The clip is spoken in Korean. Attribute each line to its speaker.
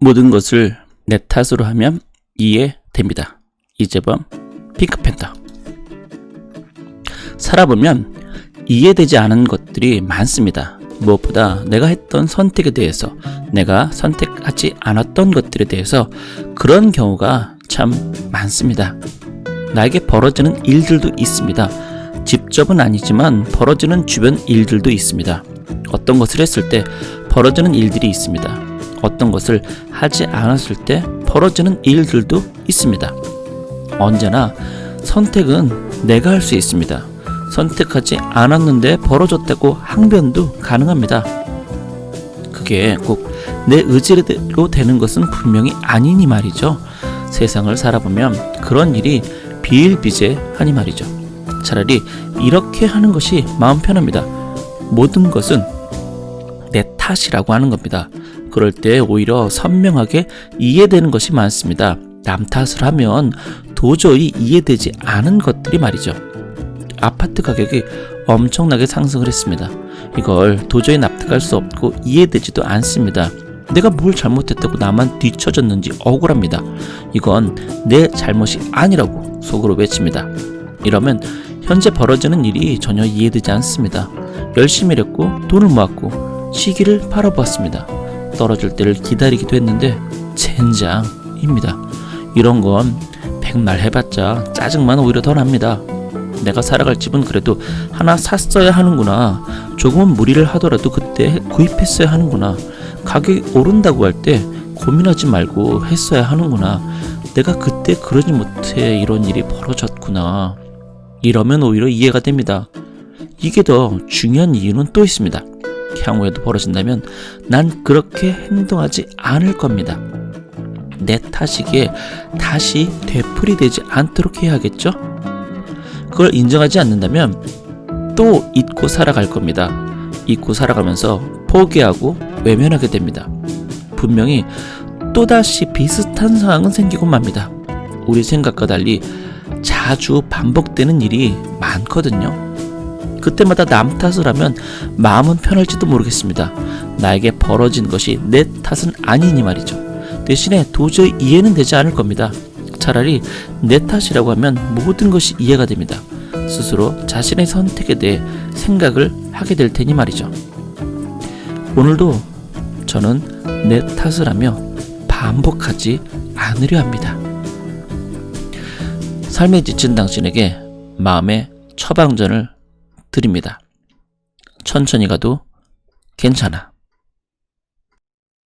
Speaker 1: 모든 것을 내 탓으로 하면 이해됩니다. 이재범 핑크팬더 살아보면 이해되지 않은 것들이 많습니다. 무엇보다 내가 했던 선택에 대해서 내가 선택하지 않았던 것들에 대해서 그런 경우가 참 많습니다. 나에게 벌어지는 일들도 있습니다. 직접은 아니지만 벌어지는 주변 일들도 있습니다. 어떤 것을 했을 때 벌어지는 일들이 있습니다. 어떤 것을 하지 않았을 때 벌어지는 일들도 있습니다. 언제나 선택은 내가 할 수 있습니다. 선택하지 않았는데 벌어졌다고 항변도 가능합니다. 그게 꼭 내 의지대로 되는 것은 분명히 아니니 말이죠. 세상을 살아보면 그런 일이 비일비재하니 말이죠. 차라리 이렇게 하는 것이 마음 편합니다. 모든 것은 내 탓이라고 하는 겁니다. 그럴 때 오히려 선명하게 이해되는 것이 많습니다. 남 탓을 하면 도저히 이해되지 않은 것들이 말이죠. 아파트 가격이 엄청나게 상승을 했습니다. 이걸 도저히 납득할 수 없고 이해되지도 않습니다. 내가 뭘 잘못했다고 나만 뒤처졌는지 억울합니다. 이건 내 잘못이 아니라고 속으로 외칩니다. 이러면 현재 벌어지는 일이 전혀 이해되지 않습니다. 열심히 일했고 돈을 모았고 시기를 바라보았습니다. 떨어질 때를 기다리기도 했는데 젠장입니다. 이런 건 백날 해봤자 짜증만 오히려 더 납니다. 내가 살아갈 집은 그래도 하나 샀어야 하는구나. 조금은 무리를 하더라도 그때 구입했어야 하는구나. 가격이 오른다고 할 때 고민하지 말고 했어야 하는구나. 내가 그때 그러지 못해 이런 일이 벌어졌구나. 이러면 오히려 이해가 됩니다. 이게 더 중요한 이유는 또 있습니다. 향후에도 벌어진다면 난 그렇게 행동하지 않을 겁니다. 내 탓이기에 다시 되풀이되지 않도록 해야겠죠? 그걸 인정하지 않는다면 또 잊고 살아갈 겁니다. 잊고 살아가면서 포기하고 외면하게 됩니다. 분명히 또다시 비슷한 상황은 생기곤 맙니다. 우리 생각과 달리 자주 반복되는 일이 많거든요. 그때마다 남 탓을 하면 마음은 편할지도 모르겠습니다. 나에게 벌어진 것이 내 탓은 아니니 말이죠. 대신에 도저히 이해는 되지 않을 겁니다. 차라리 내 탓이라고 하면 모든 것이 이해가 됩니다. 스스로 자신의 선택에 대해 생각을 하게 될 테니 말이죠. 오늘도 저는 내 탓을 하며 반복하지 않으려 합니다. 삶에 지친 당신에게 마음의 처방전을 드립니다. 천천히 가도 괜찮아.